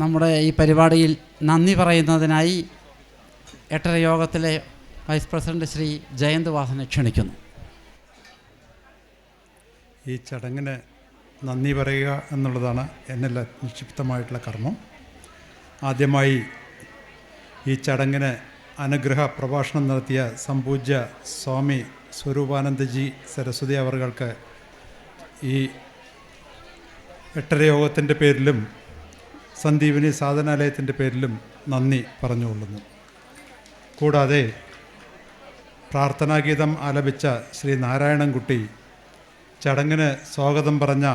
നമ്മുടെ ഈ പരിപാടിയിൽ നന്ദി പറയുന്നതിനായി എട്ടര യോഗത്തിലെ വൈസ് പ്രസിഡന്റ് ശ്രീ ജയന്ത് വാസനെ ക്ഷണിക്കുന്നു. ഈ ചടങ്ങിന് നന്ദി പറയുക എന്നുള്ളതാണ് എന്നിൽ നിക്ഷിപ്തമായിട്ടുള്ള കർമ്മം. ആദ്യമായി ഈ ചടങ്ങിന് അനുഗ്രഹ പ്രഭാഷണം നടത്തിയ സംപൂജ്യ സ്വാമി സ്വരൂപാനന്ദജി സരസ്വതി അവർക്ക് ഈ എട്ടര യോഗത്തിന്റെ പേരിലും സന്ദീപിനി സാധനാലയത്തിന്റെ പേരിലും നന്ദി പറഞ്ഞുകൊള്ളുന്നു. കൂടാതെ പ്രാർത്ഥനാഗീതം ആലപിച്ച ശ്രീ നാരായണൻകുട്ടി ചടങ്ങിന് സ്വാഗതം പറഞ്ഞ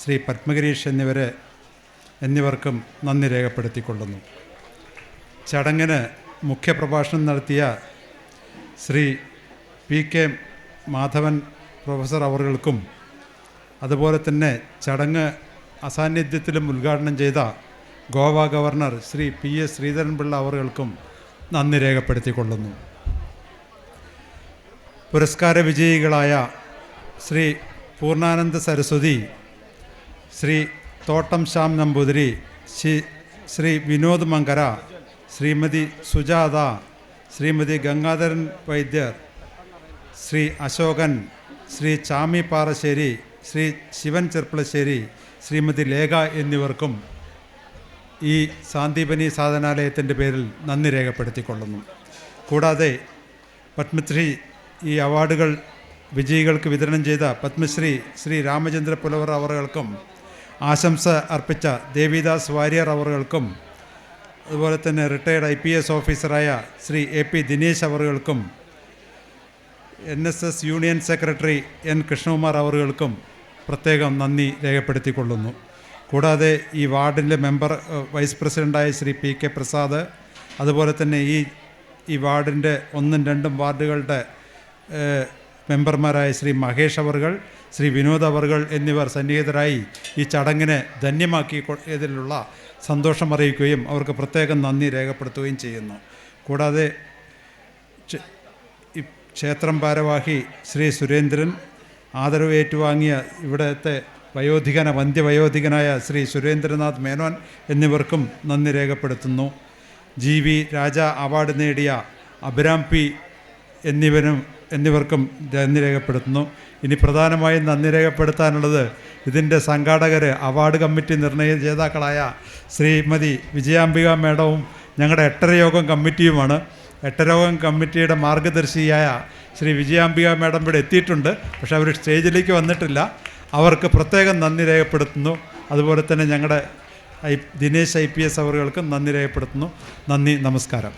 ശ്രീ പത്മഗിരീഷ് എന്നിവരെ എന്നിവർക്കും നന്ദി രേഖപ്പെടുത്തിക്കൊള്ളുന്നു. ചടങ്ങിന് മുഖ്യപ്രഭാഷണം നടത്തിയ Shri P K Madhavan professor അവർകൾക്കും അതുപോലെ തന്നെ ചടങ്ങ് അസാന്നിധ്യത്തിലും ഉദ്ഘാടനം ചെയ്ത Goa governor Shri P S Sreedharan Pillai അവർക്കും നന്ദി രേഖപ്പെടുത്തിക്കൊള്ളുന്നു. പുരസ്കാര വിജയികളായ ശ്രീ പൂർണാനന്ദ സരസ്വതി ശ്രീ തോട്ടം ശ്യാം നമ്പൂതിരി ശ്രീ ശ്രീ വിനോദ് മങ്കര ശ്രീമതി സുജാത ശ്രീമതി ഗംഗാധരൻ വൈദ്യർ ശ്രീ അശോകൻ ശ്രീ ചാമി പാറശ്ശേരി ശ്രീ ശിവൻ ചെർപ്പളശ്ശേരി ശ്രീമതി ലേഖ എന്നിവർക്കും ഈ സാന്ദീപനി സാധനാലയത്തിന്റെ പേരിൽ നന്ദി രേഖപ്പെടുത്തിക്കൊള്ളുന്നു. കൂടാതെ പത്മശ്രീ ഈ അവാർഡുകൾ വിജയികൾക്ക് വിതരണം ചെയ്ത പത്മശ്രീ ശ്രീ രാമചന്ദ്ര പുലവർ അവറുകൾക്കും ആശംസ അർപ്പിച്ച ദേവിദാസ് വാര്യർ അവറുകൾക്കും അതുപോലെ തന്നെ റിട്ടയർഡ് ഐ പി എസ് ഓഫീസറായ Shri A P Dinesh അവറുകൾക്കും N S S union secretary N Krishnakumar അവറുകൾക്കും പ്രത്യേകം നന്ദി രേഖപ്പെടുത്തിക്കൊള്ളുന്നു. കൂടാതെ ഈ വാർഡിന്റെ മെമ്പർ വൈസ് പ്രസിഡന്റായ ശ്രീ പി കെ പ്രസാദ് അതുപോലെ തന്നെ ഈ ഈ വാർഡിന്റെ ഒന്നും രണ്ടും വാർഡുകളുടെ മെമ്പർമാരായ ശ്രീ മഹേഷ് അവർകൾ ശ്രീ വിനോദ് അവർകൾ എന്നിവർ സന്നിഹിതരായി ഈ ചടങ്ങിനെ ധന്യമാക്കി ഇതിലുള്ള സന്തോഷം അറിയിക്കുകയും അവർക്ക് പ്രത്യേകം നന്ദി രേഖപ്പെടുത്തുകയും ചെയ്യുന്നു. കൂടാതെ ക്ഷേത്രം ഭാരവാഹി ശ്രീ സുരേന്ദ്രൻ ആദരവ് ഏറ്റുവാങ്ങിയ ഇവിടുത്തെ വയോധികന വന്ധ്യവയോധികനായ ശ്രീ സുരേന്ദ്രനാഥ് മേനോൻ എന്നിവർക്കും നന്ദി രേഖപ്പെടുത്തുന്നു. ജി വി രാജ അവാർഡ് നേടിയ അഭിരാം പി എന്നിവരും എന്നിവർക്കും നന്ദി രേഖപ്പെടുത്തുന്നു. ഇനി പ്രധാനമായും നന്ദി രേഖപ്പെടുത്താനുള്ളത് ഇതിന്റെ സംഘാടകർ അവാർഡ് കമ്മിറ്റി നിർണയ ജേതാക്കളായ ശ്രീമതി വിജയാംബിക മേഡവും ഞങ്ങളുടെ എട്ടരയോഗം കമ്മിറ്റിയുമാണ്. എട്ടരോഗം കമ്മിറ്റിയുടെ മാർഗദർശിയായ ശ്രീ വിജയാംബിക മേഡം ഇവിടെ എത്തിയിട്ടുണ്ട്. പക്ഷേ അവർ സ്റ്റേജിലേക്ക് വന്നിട്ടില്ല. അവർക്ക് പ്രത്യേകം നന്ദി രേഖപ്പെടുത്തുന്നു. അതുപോലെ തന്നെ ഞങ്ങളുടെ ദിനേശ് ഐ പി എസ് അവറുകൾക്കും നന്ദി രേഖപ്പെടുത്തുന്നു. നന്ദി നമസ്കാരം.